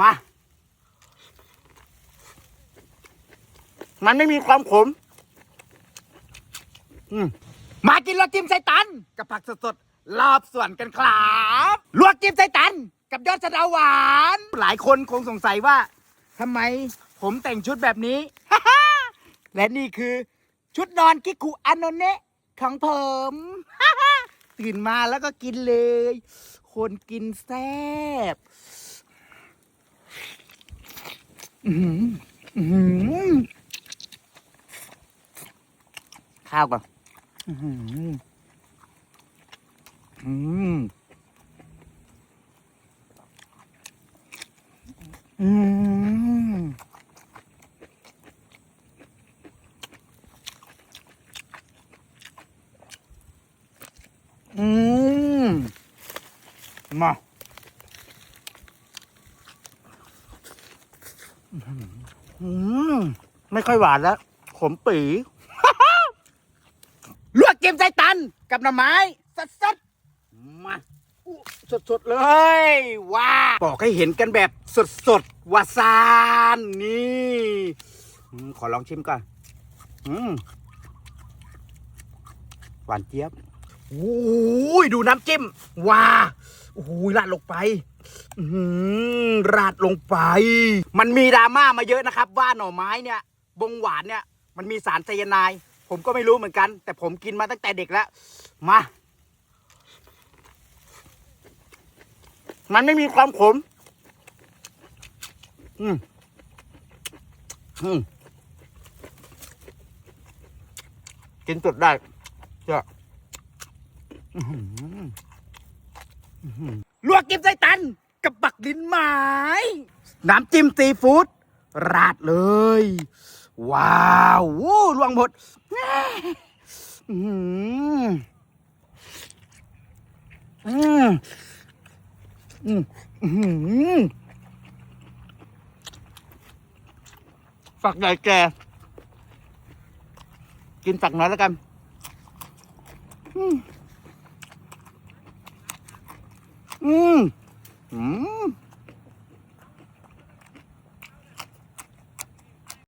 มา มันไม่มีความขม อืมมากินลวกจิ้มไส้ตัน กับผักสดๆรอบส่วนกันครับลวกจิ้มไส้ตัน กับยอดสะเดาหวาน หลายคนคงสงสัยว่าทำไมผมแต่งชุดแบบนี้ และนี่คือชุดนอนกิคุอันโนเนะของผม ตื่นมาแล้วก็กินเลย คนกินแซ่บ ข้าวก่อนอื้อหืออืมอืมอืมมาอืม ไม่ค่อยหวานแล้ว ขมปีลวกเกมใจตันกับหน่อไม้ สดๆมาสดๆเลย ว้าบอกให้เห็นกันแบบสดๆวาซานนี่อืมขอลองชิมก่อนอืมหวานเจี๊ยบโอ้ยดูน้ำจิ้มว้าโอ้ยราดลงไปอื้อหือ ราดลงไป มันมีดราม่ามาเยอะนะครับ ว่าหน่อไม้เนี่ย บงหวานเนี่ย มันมีสารไซยาไนด์ผมก็ไม่รู้เหมือนกัน แต่ผมกินมาตั้งแต่เด็กแล้ว มา มันไม่มีความขม อืม อืม กินสดได้ จ้ะ อื้อหืออื้ กิมไส้ตัน กับบักดินไม้น้ำจิ้มซีฟู้ดราดเลย ว้าววู้ลวงหมดอืมอืมอืมอืมฝักใหญ่แก่กินฝักน้อยแล้วกัน อืม 嗯。嗯。